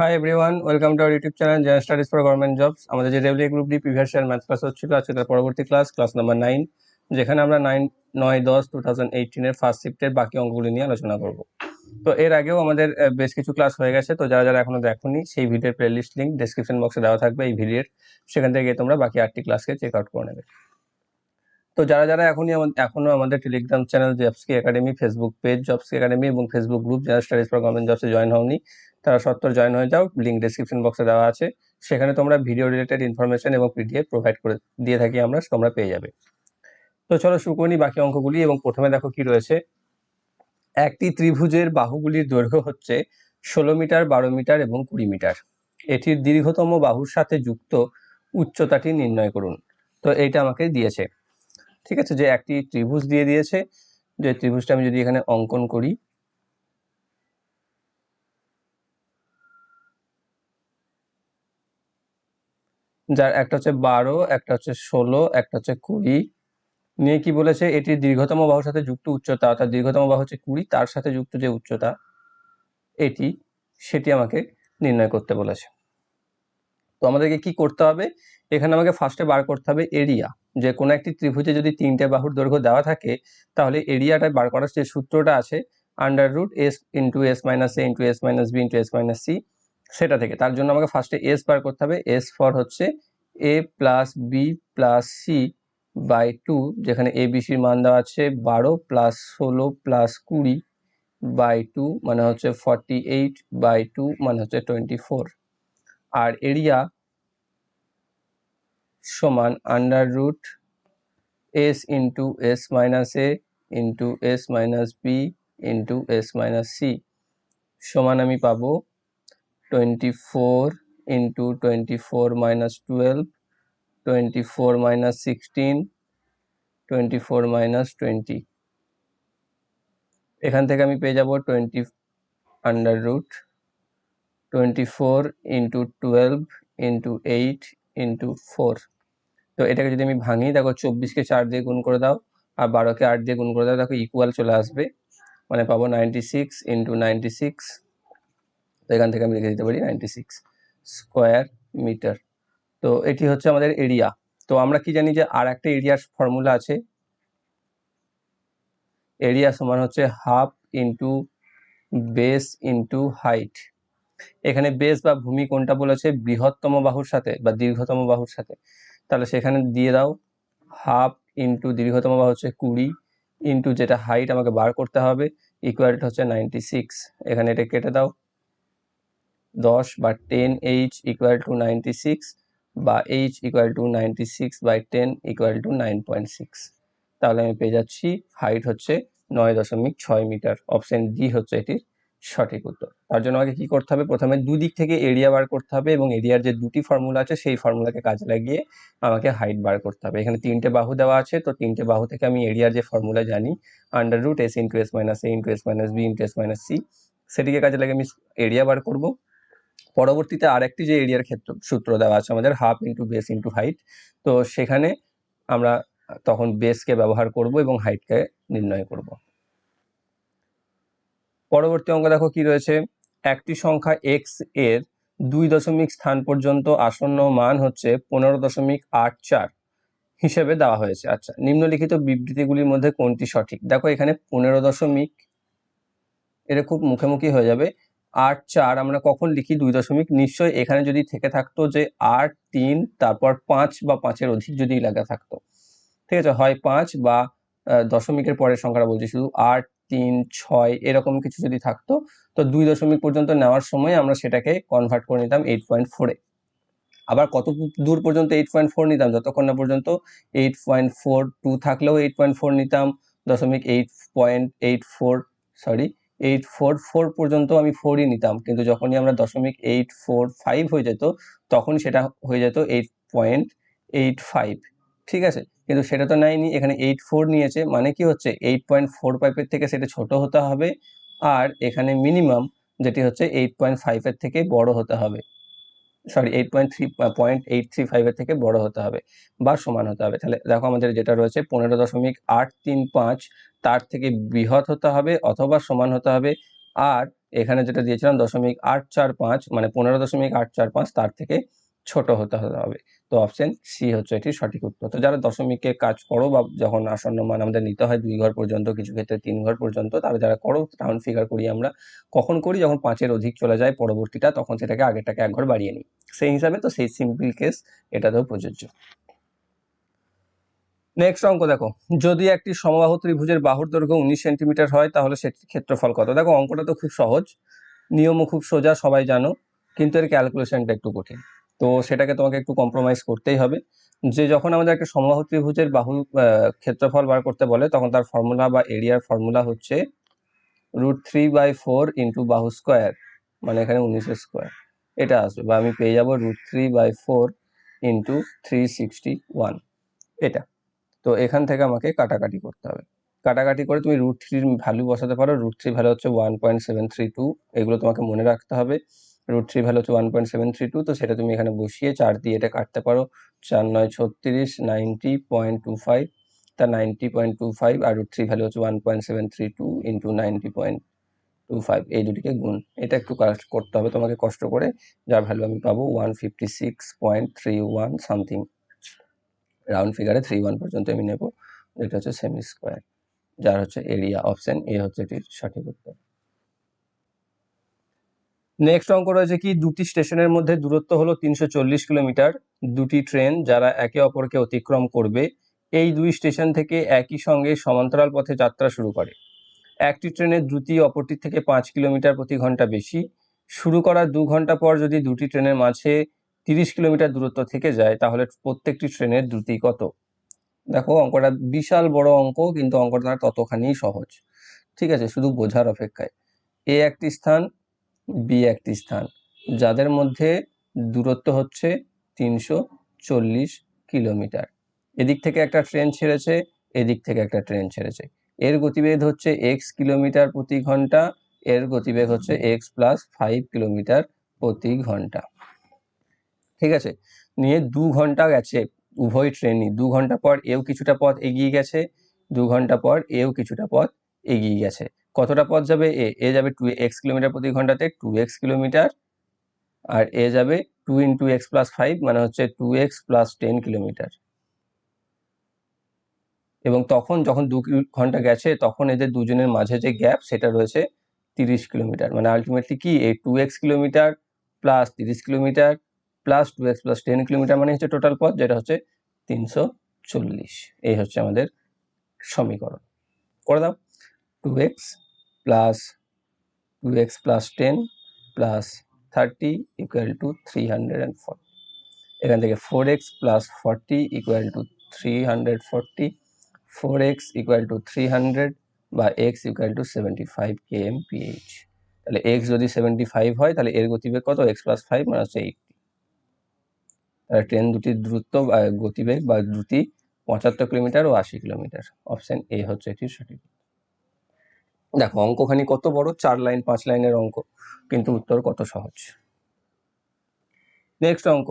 Hi everyone welcome to our YouTube channel General Studies for government jobs আমাদের যে regular group D previous year math class হচ্ছিল, আজকে তার পরবর্তী class class number nine যেখানে আমরা নাইন নয়, দশ টু থাউজেন্ড এইটিনের ফার্স্ট শিফটের বাকি অঙ্কগুলি নিয়ে আলোচনা করব। তো এর আগেও আমাদের বেশ কিছু ক্লাস হয়ে গেছে, তো যারা যারা এখনও দেখোনি, সেই ভিডিওর প্লেলিস্ট লিঙ্ক ডেসক্রিপশন বক্সে দেওয়া থাকবে এই ভিডিওর। সেখান থেকে তোমরা বাকি আটটি ক্লাসকে চেক আউট করে নেবে। তো যারা যারা এখনই আমাদের এখনও আমাদের Telegram channel Jobski academy Facebook page Jobski academy এবং Facebook group General Studies for government জবসে join হওনি, তারা সত্তর জয়েন হয়ে যাও। লিঙ্ক ডেসক্রিপশন বক্সে দেওয়া আছে। সেখানে তোমরা ভিডিও রিলেটেড ইনফরমেশন এবং পিডিএফ প্রোভাইড করে দিয়ে থাকি আমরা তোমরা পেয়ে যাবে। তো চলো শুরু করি বাকি অঙ্কগুলি এবং প্রথমে দেখো কি রয়েছে। একটি ত্রিভুজের বাহুগুলির দৈর্ঘ্য হচ্ছে ষোলো মিটার, বারো মিটার এবং কুড়ি মিটার। এটির দীর্ঘতম বাহুর সাথে যুক্ত উচ্চতাটি নির্ণয় করুন। তো এইটা আমাকে দিয়েছে। ঠিক আছে? যে একটি ত্রিভুজ দিয়ে দিয়েছে। যে ত্রিভুজটা আমি যদি এখানে অঙ্কন করি, যার একটা হচ্ছে বারো, একটা হচ্ছে ষোলো, একটা হচ্ছে কুড়ি। নিয়ে কি বলেছে? এটি দীর্ঘতম বাহুর সাথে যুক্ত উচ্চতা, অর্থাৎ দীর্ঘতম বাহু হচ্ছে কুড়ি, তার সাথে যুক্ত যে উচ্চতা, এটি, সেটি আমাকে নির্ণয় করতে বলেছে। তো আমাদেরকে কি করতে হবে? এখানে আমাকে ফার্স্টে বার করতে হবে এরিয়া। যে কোনো একটি ত্রিভুজে যদি তিনটে বাহুর দৈর্ঘ্য দেওয়া থাকে, তাহলে এরিয়াটা বার করার যে সূত্রটা আছে under root S into S minus A into S minus B into S minus C সেটা থেকে। তার জন্য আমাকে ফার্স্টে এস বার করতে হবে। এস ফর হচ্ছে A plus B plus C by two যেখানে এ বি সির মান দেওয়া আছে বারো প্লাস ষোলো প্লাস কুড়ি বাই টু মানে হচ্ছে ফর্টি এইট বাই টু মানে হচ্ছে টোয়েন্টি ফোর আর এরিয়া সমান under root S into S minus A into S minus B into S minus C সমান আমি পাবো twenty four into twenty four minus twelve twenty four minus sixteen twenty four minus twenty এখান থেকে আমি পেয়ে যাব twenty under root twenty four into twelve into eight into four তো এটাকে যদি আমি ভাঙি, দেখো চব্বিশকে চার দিয়ে গুণ করে দাও, আর বারোকে আট দিয়ে গুণ করে দাও, দেখো ইকুয়াল চলে আসবে। মানে পাবো ninety six into ninety six তো এখান থেকে আমি লিখে দিতে পারি নাইনটি সিক্স স্কোয়ার মিটার তো এটি হচ্ছে আমাদের এরিয়া তো আমরা কি জানি যে আর একটা এরিয়ার ফর্মুলা আছে। এরিয়া সমান হচ্ছে half into base into height এখানে বেস বা ভূমি কোনটা বলেছে? বৃহত্তম বাহুর সাথে বা দীর্ঘতম বাহুর সাথে। তাহলে সেখানে দিয়ে দাও হাফ ইন্টু দীর্ঘতম বাহু হচ্ছে কুড়ি ইন্টু যেটা হাইট আমাকে বার করতে হবে ইকুয়ালটা হচ্ছে নাইনটি সিক্স এখানে এটা কেটে দাও। দশ বা ten H equal to ninety six বা H equal to ninety six by ten equal to nine point six তাহলে আমি পেয়ে যাচ্ছি হাইট হচ্ছে নয় দশমিক ছয় মিটার। অপশন ডি হচ্ছে এটির সঠিক উত্তর। তার জন্য আমাকে কি করতে হবে? প্রথমে দুদিক থেকে এরিয়া বার করতে হবে এবং এরিয়ার যে দুটি ফর্মুলা আছে, সেই ফর্মুলাকে কাজে লাগিয়ে আমাকে হাইট বার করতে হবে। এখানে তিনটে বাহু দেওয়া আছে, তো তিনটে বাহু থেকে আমি এরিয়ার যে ফর্মুলা জানি under root S into S minus A into S minus B into S minus C সেটিকে কাজে লাগিয়ে আমি এরিয়া বার করব। পরবর্তীতে আরেকটি যে এরিয়ার ক্ষেত্র, সূত্র দেওয়া আছে আমাদের half into base into height তো সেখানে আমরা তখন বেসকে ব্যবহার করব এবং হাইটকে নির্ণয় করব। পরবর্তী অঙ্ক দেখো কি রয়েছে? একটি সংখ্যা এক্সের দুই দশমিক স্থান পর্যন্ত আসন্ন মান হচ্ছে পনেরো দশমিক আট চার হিসেবে দেওয়া হয়েছে। আচ্ছা নিম্নলিখিত বিবৃতিগুলির মধ্যে কোনটি সঠিক? দেখো এখানে পনেরো দশমিক, এটা খুব মুখোমুখি হয়ে যাবে। আট চার আমরা কখন লিখি? দুই দশমিক। নিশ্চয়ই এখানে যদি থেকে থাকতো যে আট, তিন, তারপর পাঁচ বা পাঁচের অধিক যদি লাগা থাকতো। ঠিক আছে, হয় পাঁচ বা দশমিকের পরের সংখ্যাটা বলছি শুধু আট তিন, ছয় এরকম কিছু যদি থাকতো, তো দুই দশমিক পর্যন্ত নেওয়ার সময় আমরা সেটাকে কনভার্ট করে নিতাম এইট পয়েন্ট ফোরে আবার কত দূর পর্যন্ত এইট পয়েন্ট ফোর নিতাম? যতক্ষণ না পর্যন্ত এইট পয়েন্ট ফোর টু থাকলেও এইট পয়েন্ট ফোর নিতাম, দশমিক eight point eight four sorry eight four four পর্যন্ত আমি ফোরই নিতাম। কিন্তু যখনই আমরা দশমিক এইট ফোর ফাইভ হয়ে যেত, তখন সেটা হয়ে যেত এইট পয়েন্ট এইট ফাইভ ঠিক আছে? কিন্তু সেটা তো নেয়নি। এখানে এইট ফোর নিয়েছে। মানে কি হচ্ছে? এইট পয়েন্ট ফোর ফাইভের থেকে সেটা ছোট হতে হবে আর এখানে মিনিমাম যেটি হচ্ছে এইট পয়েন্ট ফাইভের থেকে বড় হতে হবে। Sorry eight point three point eight three ফাইভের থেকে বড় হতে হবে বা সমান হতে হবে। তাহলে দেখো আমাদের যেটা রয়েছে, পনেরো দশমিক আট তিন পাঁচ, তার থেকে বৃহৎ হতে হবে অথবা সমান হতে হবে। আর এখানে যেটা দিয়েছিলাম দশমিক আট চার পাঁচ মানে পনেরো দশমিক আট চার পাঁচ, তার থেকে ছোট হতে হবে। তো অপশন সি হচ্ছে এটি সঠিক উত্তর। তো যারা দশমিকে কাজ করো বা যখন আসন্ন মান আমাদের নিতে হয় দুই ঘর পর্যন্ত, কিছু ক্ষেত্রে তিন ঘর পর্যন্ত, তারা যারা করো রাউন্ড ফিগার করি আমরা, কখন করি, যখন পাঁচের অধিক চলে যায় পরবর্তীটা, তখন সেটাকে আগেরটাকে এক ঘর বাড়িয়ে নিই। সেই হিসাবে তো সেই সিম্পল কেস এটাতেও প্রযোজ্য। নেক্সট অঙ্ক দেখো। যদি একটি সমবাহু ত্রিভুজের বাহুর দৈর্ঘ্য উনিশ সেন্টিমিটার হয়, তাহলে সেটির ক্ষেত্রফল কত? দেখো অঙ্কটা তো খুব সহজ। নিয়মও খুব সোজা, সবাই জানো, কিন্তু এর ক্যালকুলেশনটা একটু কঠিন। তো সেটাকে তোমাকে একটু কম্প্রোমাইজ করতেই হবে। যে যখন আমাদের একটা সমবাহু ত্রিভুজের বাহু ক্ষেত্রফল বার করতে বলে, তখন তার ফর্মুলা বা এরিয়ার ফর্মুলা হচ্ছে root three by four into বাহু স্কোয়ার মানে এখানে উনিশের স্কোয়ার এটা আসবে বা আমি পেয়ে যাব root three by four into three sixty one এটা। তো এখান থেকে আমাকে কাটাকাটি করতে হবে। কাটাকাটি করে তুমি রুট থ্রির ভ্যালু বসাতে পারো। রুট থ্রি ভ্যালু হচ্ছে one point seven three two এগুলো তোমাকে মনে রাখতে হবে। রুট থ্রি ভ্যালু হচ্ছে one point seven three two তো সেটা তুমি এখানে বসিয়ে চার দিয়ে এটা কাটতে পারো। চার নয় ছত্রিশ নাইনটি পয়েন্ট টু ফাইভ তা নাইনটি পয়েন্ট টু ফাইভ আর রুট থ্রি ভ্যালু হচ্ছে one point seven three two into ninety point two five এই দুটিকে গুণ। এটা একটু কাজ করতে হবে তোমাকে কষ্ট করে। যার ভ্যালু আমি পাবো one fifty six point three one something round ফিগারে three one পর্যন্ত আমি নেব। যেটা হচ্ছে সেমি স্কোয়ার যার হচ্ছে এরিয়া অপশন এ হচ্ছে এটির সঠিক উত্তর। নেক্সট অঙ্ক রয়েছে কি? দুটি স্টেশনের মধ্যে দূরত্ব হলো তিনশো চল্লিশ কিলোমিটার। দুটি ট্রেন যারা একে অপরকে অতিক্রম করবে, এই দুই স্টেশন থেকে একই সঙ্গে সমান্তরাল পথে যাত্রা শুরু করে। একটি ট্রেনের দ্রুতি অপরটির থেকে পাঁচ কিলোমিটার প্রতি ঘণ্টা বেশি। শুরু করার দু ঘণ্টা পর যদি দুটি ট্রেনের মাঝে তিরিশ কিলোমিটার দূরত্ব থেকে যায়, তাহলে প্রত্যেকটি ট্রেনের দ্রুতি কত? দেখো, অঙ্কটা বিশাল বড় অঙ্ক, কিন্তু অঙ্কটা ততখানি সহজ। ঠিক আছে, শুধু বোঝার অপেক্ষায়। এ একটি স্থান বি একটি স্থান। যাদের মধ্যে দূরত্ব হচ্ছে তিনশো চল্লিশ কিলোমিটার। এদিক থেকে একটা ট্রেন ছেড়েছে, এদিক থেকে একটা ট্রেন ছেড়েছে। এর গতিবেগ হচ্ছে এক্স কিলোমিটার প্রতি ঘণ্টা, এর গতিবেগ হচ্ছে এক্স প্লাস ফাইভ কিলোমিটার প্রতি ঘণ্টা। ঠিক আছে? নিয়ে দু ঘণ্টা গেছে উভয় ট্রেনই। দু ঘণ্টা পর এও কিছুটা পথ এগিয়ে গেছে, দু ঘণ্টা পর এও কিছুটা পথ এগিয়ে গেছে। কতটা পথ যাবে? এ এ যাবে টু এক্স কিলোমিটার প্রতি ঘন্টাতে টু এক্স কিলোমিটার আর এ যাবে two into X plus five মানে হচ্ছে two X plus ten kilometre এবং তখন যখন দু ঘণ্টা গেছে, তখন এদের দুজনের মাঝে যে গ্যাপ সেটা রয়েছে তিরিশ কিলোমিটার মানে আলটিমেটলি কি? এই টু এক্স কিলোমিটার প্লাস তিরিশ kilometre plus two X plus ten kilometre মানে হচ্ছে টোটাল পথ, যেটা হচ্ছে তিনশো চল্লিশ। এই হচ্ছে আমাদের সমীকরণ। করে দাও। Two X plus two X plus ten plus thirty equal to three hundred and forty এখান থেকে four X plus forty equal to three hundred forty four X equal to three hundred বা X equal to seventy five K M P H তাহলে X যদি seventy five হয়, তাহলে এর গতিবেগ কত? এক্স প্লাস ফাইভ মানে হচ্ছে এইটটি তাহলে ট্রেন দুটির দ্রুত গতিবেগ বা দ্রুতি পঁচাত্তর কিলোমিটার ও আশি কিলোমিটার। অপশন এ হচ্ছে এটির সঠিক। দেখো অঙ্কখানি কত বড়? চার লাইন, পাঁচ লাইনের অঙ্ক। কিন্তু উত্তর কত সহজ? নেক্সট অঙ্ক।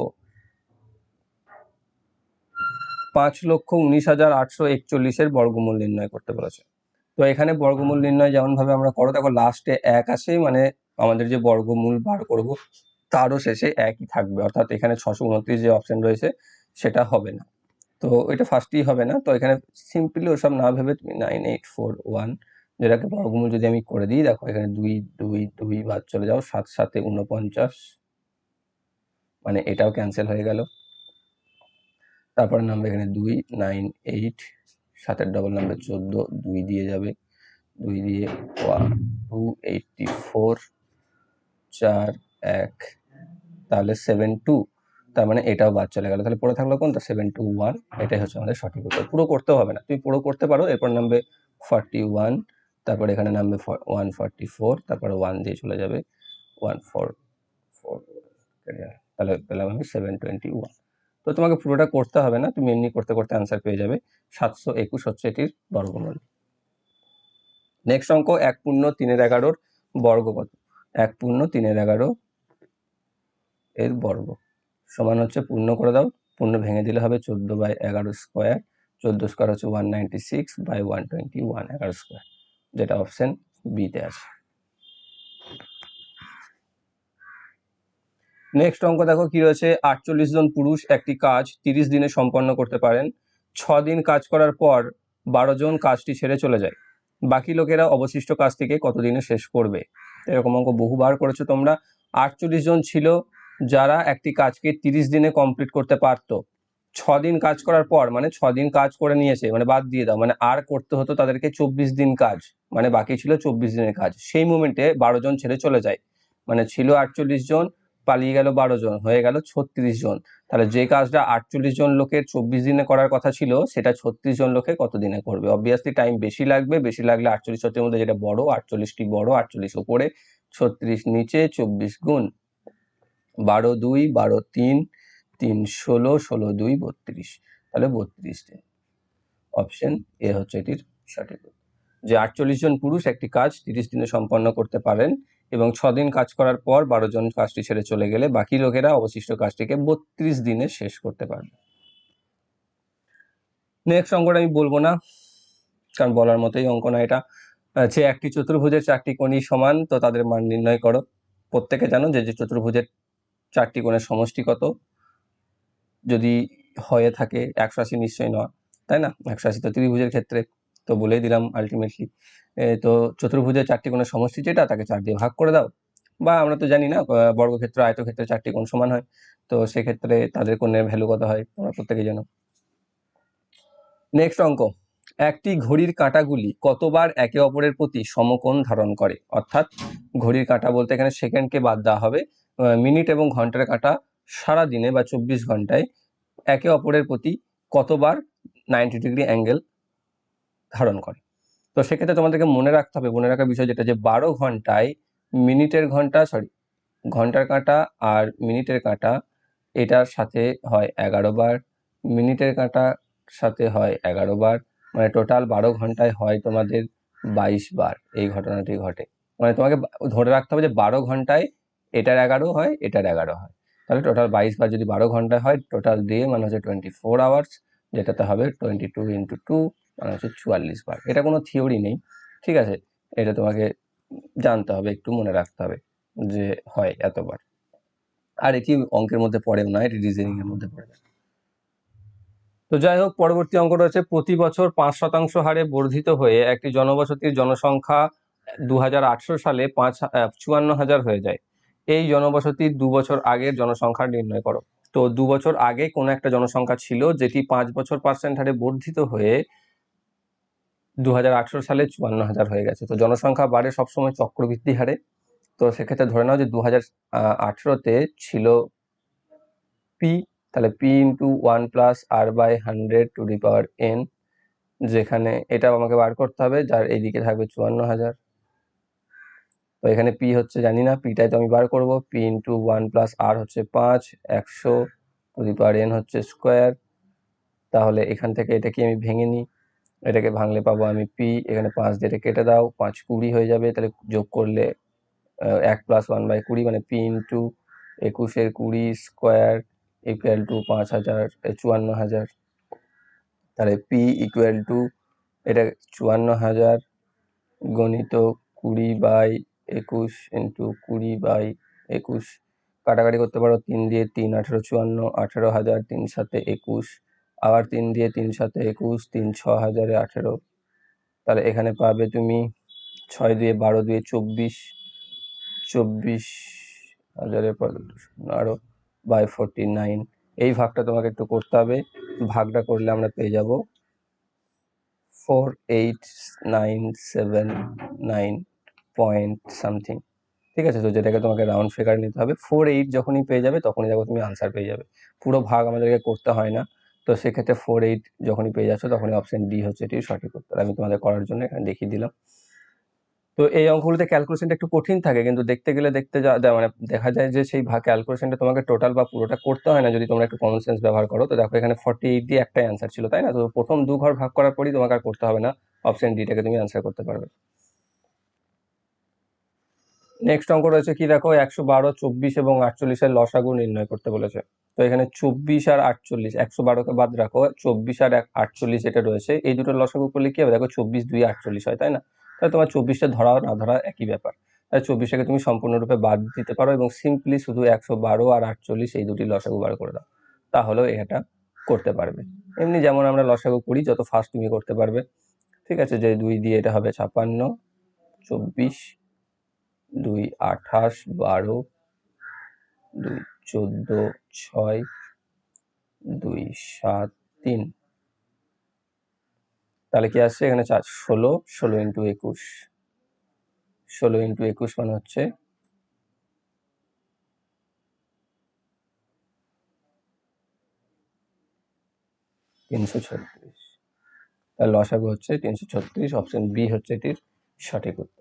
পাঁচ লক্ষ উনিশ হাজার আটশো একচল্লিশের বর্গমূল নির্ণয় করতে বলেছে। তো এখানে বর্গমূল নির্ণয় যেমন ভাবে আমরা করো, দেখো লাস্টে এক আসে মানে আমাদের যে বর্গমূল বার করব, তারও শেষে একই থাকবে। অর্থাৎ এখানে ছশো উনত্রিশ যে অপশন রয়েছে, সেটা হবে না। তো এটা ফার্স্টই হবে না। তো এখানে সিম্পলি ওসব না ভেবে তুমি নাইন এইট ফোর ওয়ান যেটাকে বর্গমূল যদি আমি করে দিই, দেখো এখানে দুই দুই দুই বাদ চলে যাও, সাত, সাতে উনপঞ্চাশ মানে এটাও ক্যান্সেল হয়ে গেল। তারপরে নামবে এখানে দুই নাইন এইট সাতের ডবল নামবে চোদ্দ, দুই দিয়ে যাবে। দুই দিয়ে ওয়ান টু এইটটি ফোর চার, এক, তাহলে সেভেন টু তার মানে এটাও বাদ চলে গেল। তাহলে পড়ে থাকল কোনটা? সেভেন টু ওয়ান এটাই হচ্ছে আমাদের সঠিক উত্তর। পুরো করতেও হবে না। তুমি পুরো করতে পারো, এরপর নামবে ফর্টি ওয়ান তারপর এখানে নামবে ওয়ান ফর্টি ফোর তারপরে ওয়ান দিয়ে চলে যাবে ওয়ান ফোর ফোর তাহলে পেলাম আমি সেভেন টোয়েন্টি ওয়ান তো তোমাকে পুরোটা করতে হবে না, তুমি এমনি করতে করতে অ্যান্সার পেয়ে যাবে। সাতশো একুশ হচ্ছে এটির বর্গমূল। নেক্সট অঙ্ক, এক পূর্ণ তিনের এগারোর বর্গ কত এক পূর্ণ তিনের এগারো এর বর্গ। সমান হচ্ছে পূর্ণ করে দাও। পূর্ণ ভেঙে দিলে হবে চোদ্দ বাই এগারো স্কোয়ার। চোদ্দ স্কোয়ার হচ্ছে one ninety six by one twenty one এগারো স্কোয়ার। যেটা অপশন বিতে আছে। নেক্সট অঙ্ক দেখো কি রয়েছে? আটচল্লিশ জন পুরুষ একটি কাজ তিরিশ দিনে সম্পন্ন করতে পারেন। ছ দিন কাজ করার পর বারো জন কাজটি ছেড়ে চলে যায়। বাকি লোকেরা অবশিষ্ট কাজটিকে কতদিনে শেষ করবে? এরকম অঙ্ক বহুবার করেছ তোমরা। আটচল্লিশ জন ছিল যারা একটি কাজকে তিরিশ দিনে কমপ্লিট করতে পারতো। দিন কাজ করার পর মানে দিন কাজ করে নিয়েছে মানে বাদ দিয়ে দাও মানে আর করতে হতো তাদেরকে চব্বিশ দিন কাজ মানে বাকি ছিল চব্বিশ দিনের কাজ। সেই মোমেন্টে বারো জন ছেড়ে চলে যায় মানে ছিল আটচল্লিশ জন, পালিয়ে গেল বারো জন, হয়ে গেল ছত্রিশ জন। তাহলে যে কাজটা আটচল্লিশ জন লোকের চব্বিশ দিনে করার কথা ছিল, সেটা ছত্রিশ জন লোকে কত দিনে করবে? অবভিয়াসলি টাইম বেশি লাগবে, বেশি লাগলে আটচল্লিশ ছত্রিশ মধ্যে যেটা বড়, আটচল্লিশটি বড়, আটচল্লিশ উপরে ছত্রিশ নিচে, চব্বিশ গুণ। বারো দুই, বারো তিন তিন, ষোলো ষোলো, দুই, বত্রিশ। তাহলে বত্রিশ দিন অপশন এ হচ্ছে এটির সঠিক। যে আটচল্লিশ জন পুরুষ একটি কাজ তিরিশ দিনে সম্পন্ন করতে পারেন এবং ছ দিন কাজ করার পর বারো জন কাজটি ছেড়ে চলে গেলে বাকি লোকেরা অবশিষ্ট কাজটিকে বত্রিশ দিনে শেষ করতে পারবে। নেক্সট অঙ্কটা আমি বলব না, কারণ বলার মতোই অঙ্ক না এটা। যে একটি চতুর্ভুজের চারটি কোণই সমান, তো তাদের মান নির্ণয় করো। প্রত্যেকে জানো যে চতুর্ভুজের চারটি কোণের সমষ্টি কত? যদি হয়ে থাকে একশো আশি নিশ্চয়ই নয়, তাই না? একশো আশি তো ত্রিভুজের ক্ষেত্রে, তো বলেই দিলাম আলটিমেটলি তো চতুর্ভুজের চারটি কোণের সমষ্টি যেটা, তাকে চার দিয়ে ভাগ করে দাও। বা আমরা তো জানি না বর্গক্ষেত্র, আয়তক্ষেত্রে চারটি কোণ সমান হয়, তো সেক্ষেত্রে তাদের কোণের ভ্যালু কত হয়, আমরা প্রত্যেকে জানো। নেক্সট অঙ্ক। একটি ঘড়ির কাঁটাগুলি কতবার একে অপরের প্রতি সমকোণ ধারণ করে? অর্থাৎ ঘড়ির কাঁটা বলতে এখানে সেকেন্ডকে বাদ দেওয়া হবে মিনিট এবং ঘণ্টার কাঁটা সারা দিনে বা চব্বিশ ঘন্টায় একে অপরের প্রতি কতবার নাইনটি ডিগ্রি অ্যাঙ্গেল ধারণ করে? তো সেক্ষেত্রে তোমাদেরকে মনে রাখতে হবে, মনে রাখার বিষয় যেটা যে বারো ঘন্টায় মিনিটের ঘণ্টা সরি ঘণ্টার কাঁটা আর মিনিটের কাঁটা এটার সাথে হয় এগারো বার, মিনিটের কাঁটা সাথে হয় এগারো বার মানে টোটাল বারো ঘন্টায় হয় তোমাদের বাইশ বার এই ঘটনাটি ঘটে। মানে তোমাকে ধরে রাখতে হবে যে বারো ঘন্টায় এটার এগারো হয়, এটার এগারো হয়। তাহলে টোটাল বাইশ বার যদি বারো ঘণ্টা হয় টোটাল ডে মানে হচ্ছে টোয়েন্টি ফোর আওয়ার্স যেটাতে হবে টোয়েন্টি টু ইন্টু টু মানে হচ্ছে চুয়াল্লিশ বার। এটা কোনো থিওরি নেই, ঠিক আছে? এটা তোমাকে জানতে হবে, একটু মনে রাখতে হবে যে হয় এতবার। আর এটি অঙ্কের মধ্যে পড়েও না, এটি রিজনিং এর মধ্যে পড়ে না। তো যাই হোক, পরবর্তী অঙ্কটা হচ্ছে প্রতি বছর পাঁচ শতাংশ হারে বর্ধিত হয়ে একটি জনবসতির জনসংখ্যা দু হাজার আটশো সালে পাঁচ চুয়ান্ন হাজার হয়ে যায়। এই জনবসতি দু বছর আগের জনসংখ্যা নির্ণয় করো। তো দু বছর আগে কোনো একটা জনসংখ্যা ছিল যেটি পাঁচ বছর পার্সেন্ট হারে বর্ধিত হয়ে দু হাজার আঠেরো সালে চুয়ান্ন হাজার হয়ে গেছে। তো জনসংখ্যা বাড়ে সবসময় চক্রবৃদ্ধি হারে। তো সেক্ষেত্রে ধরে নাও যে দু হাজার আঠেরোতে ছিল পি তাহলে P into one plus R by hundred to the power N যেখানে এটা আমাকে বার করতে হবে, যার এইদিকে থাকবে চুয়ান্ন হাজার এখানে পি হচ্ছে জানি না পিটাই তো আমি বার করব। P into one plus R হচ্ছে পাঁচ, একশো টু দি পাওয়ার এন হচ্ছে স্কোয়ার তাহলে এখান থেকে এটাকে আমি ভেঙে নিই। এটাকে ভাঙলে পাবো আমি পি এখানে পাঁচ দিয়ে এটা কেটে দাও, পাঁচ কুড়ি হয়ে যাবে। তাহলে যোগ করলে এক প্লাস ওয়ান বাই কুড়ি মানে পি ইন্টু একুশের কুড়ি স্কোয়ার ইকুয়াল টু পাঁচ হাজার চুয়ান্ন হাজার। তাহলে পি ইকুয়াল টু এটা চুয়ান্ন হাজার গণিত কুড়ি বাই একুশ ইন্টু কুড়ি বাই একুশ। কাটাকাটি করতে পারো তিন দিয়ে তিন, আঠেরো চুয়ান্ন, আঠেরো হাজার, তিন সাথে একুশ। আবার তিন দিয়ে তিন সাথে একুশ, তিন ছ হাজারে আঠেরো। তাহলে এখানে পাবে তুমি ছয় দিয়ে বারো দিয়ে চব্বিশ। চব্বিশ হাজারের পর আরও বাই ফোরটি নাইন এই ভাগটা তোমাকে একটু করতে হবে। ভাগটা করলে আমরা পেয়ে যাব। Four eight nine seven nine point something ঠিক আছে? তো যেটাকে তোমাকে রাউন্ড ফিগার নিতে হবে ফোর এইট যখনই পেয়ে যাবে, তখনই দেখো তুমি আনসার পেয়ে যাবে। পুরো ভাগ আমাদেরকে করতে হয় না। তো সেক্ষেত্রে ফোর এইট যখনই পেয়ে যাচ্ছ, তখনই অপশন ডি হচ্ছে এটি সঠিক উত্তর। আমি তোমাদের করার জন্য এখানে দেখিয়ে দিলাম। তো এই অঙ্কগুলোতে ক্যালকুলেশনটা একটু কঠিন থাকে, কিন্তু দেখতে গেলে দেখতে যা মানে দেখা যায় যে সেই ভাগ ক্যালকুলেশনটা তোমাকে টোটাল বা পুরোটা করতে হয় না, যদি তোমরা একটু কমন সেন্স ব্যবহার করো। তো দেখো এখানে ফর্টি এইট দিয়ে একটাই অ্যান্সার ছিল, তাই না? তো প্রথম দু ঘর ভাগ করার পরই তোমাকে আর করতে হবে না। অপশন ডিটাকে তুমি অ্যান্সার করতে পারবে। নেক্সট অঙ্ক রয়েছে কি দেখো? একশো বারো, চব্বিশ এবং আটচল্লিশের লসাগু নির্ণয় করতে বলেছে। তো এখানে চব্বিশ আর আটচল্লিশ, একশো বারোকে বাদ রাখো, চব্বিশ আর আটচল্লিশ এটা রয়েছে। এই দুটো লসাগু করলে কি হবে? দেখো চব্বিশ, দুই, আটচল্লিশ হয়, তাই না? তাহলে তোমার চব্বিশটা ধরা না ধরা একই ব্যাপার। আর চব্বিশটাকে তুমি সম্পূর্ণরূপে বাদ দিতে পারো এবং সিম্পলি শুধু একশো বারো আর আটচল্লিশ এই দুটি লসাগু বার করে দাও। তাহলেও এটা করতে পারবে। এমনি যেমন আমরা লসাগু করি, যত ফাস্ট তুমি করতে পারবে। ঠিক আছে, যে দুই দিয়ে এটা হবে ছাপান্ন, চব্বিশ দুই আঠাশ বারো, দুই চোদ্দ ছয়, দুই সাত তিন। তাহলে কি আসছে এখানে চার? ষোলো ষোলো ইন্টু একুশ। ষোলো ইন্টু একুশ মানে হচ্ছে তিনশো ছত্রিশ। তাহলে লসাগু হচ্ছে তিনশো ছত্রিশ, অপশন বি হচ্ছে এটির সঠিক উত্তর।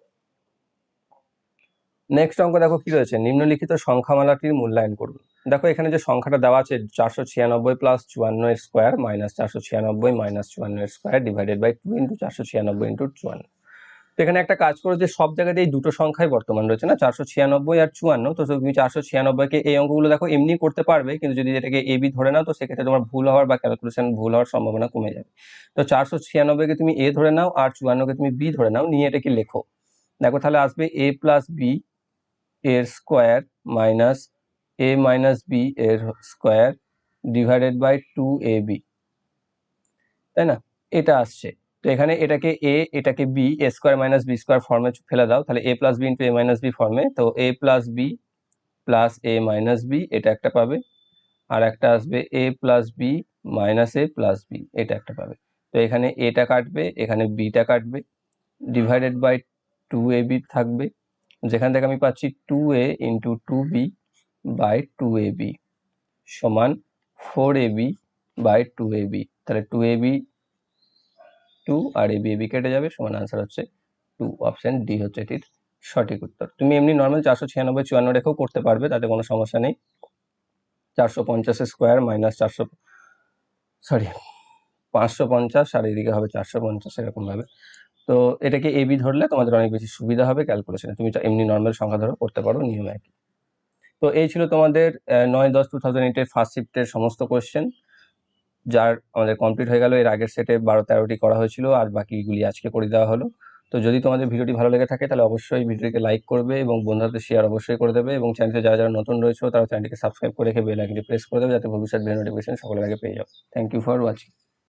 নেক্সট অঙ্ক দেখো কি রয়েছে? নিম্নলিখিত সংখ্যামালাটির মূল্যায়ন করুন। দেখো এখানে যে সংখ্যাটা দেওয়া আছে, চারশো ছিয়ানব্বই প্লাস চুয়ান্ন স্কোয়ার মাইনাস চারশো ছিয়ানব্বই মাইনাস চুয়ান্ন square divided by two into চারশো ছিয়ানব্বই ইন্টু চুয়ান্ন। তো এখানে একটা কাজ করো যে সব জায়গাতে এই দুটো সংখ্যাই বর্তমান রয়েছে না? চারশো ছিয়ানব্বই আর চুয়ান্ন, তো তুমি চারশো ছিয়ানব্বইকে এই অঙ্কগুলো দেখো এমনি করতে পারবে, কিন্তু যদি এটাকে এ বি ধরে নাও, তো সেক্ষেত্রে তোমার ভুল হওয়ার বা ক্যালকুলেশন ভুল হওয়ার সম্ভাবনা কমে যাবে। তো চারশো ছিয়ানব্বইকে তুমি এ ধরে নাও আর চুয়ান্নকে তুমি বি ধরে নাও, নিয়ে এটাকে লেখো। দেখো তাহলে আসবে এ প্লাস বি এর square minus A minus B এর square divided by two A B. তাই না? এটা আসছে। তো এখানে এটাকে এ, এটাকে B, A square minus B square ফর্মে ফেলে দাও। তাহলে A plus B into A minus B ফর্মে। তো A plus B plus A minus B, এটা একটা পাবে। আর একটা আসবে A plus B minus A plus B, এটা একটা পাবে। তো এখানে এটা কাটবে, এখানে বিটা কাটবে। Divided by two A B থাকবে। যেখান থেকে আমি পাচ্ছি two A into two B by two A B সমান four A B by two A B তাহলে টু এ বি টু আর এ বি এ বি কেটে যাবে সমান আনসার হচ্ছে টু অপশন ডি হচ্ছে এটির সঠিক উত্তর। তুমি এমনি নর্মাল চারশো ছিয়ানব্বই চুয়ান্ন রেখেও করতে পারবে তাতে কোনো সমস্যা নেই। চারশো পঞ্চাশ স্কোয়ার মাইনাস চারশো সরি পাঁচশো পঞ্চাশ আর এদিকে হবে চারশো পঞ্চাশ এরকমভাবে তো এটাকে এবি ধরলে তোমাদের অনেক বেশি সুবিধা হবে ক্যালকুলেশনে তুমি এমনি নর্মাল সংখ্যা ধরো, করতে পারো, নিয়ম একই। তো এই ছিল তোমাদের নয় দশ টু থাউজেন্ড এইটের ফার্স্ট শিফটের সমস্ত কোয়েশ্চেন যার আমাদের কমপ্লিট হয়ে গেল। এর আগের সেটে বারো তেরোটি করা হয়েছিল, আর বাকিগুলি আজকে করে দেওয়া হলো। তো যদি তোমাদের ভিডিওটি ভালো লেগে থাকে, তাহলে অবশ্যই ভিডিওটিকে লাইক করবে এবং বন্ধুদের শেয়ার অবশ্যই করে দেবে এবং চ্যানেলে যারা যারা নতুন রয়েছে, তারা চ্যানেলটিকে সাবস্ক্রাইব করে রেখে বেল আইকনটি প্রেস করে দেবে, যাতে ভবিষ্যৎ ভিডিও নোটিফিকেশন সকলের আগে পেয়ে যাও। Thank you for watching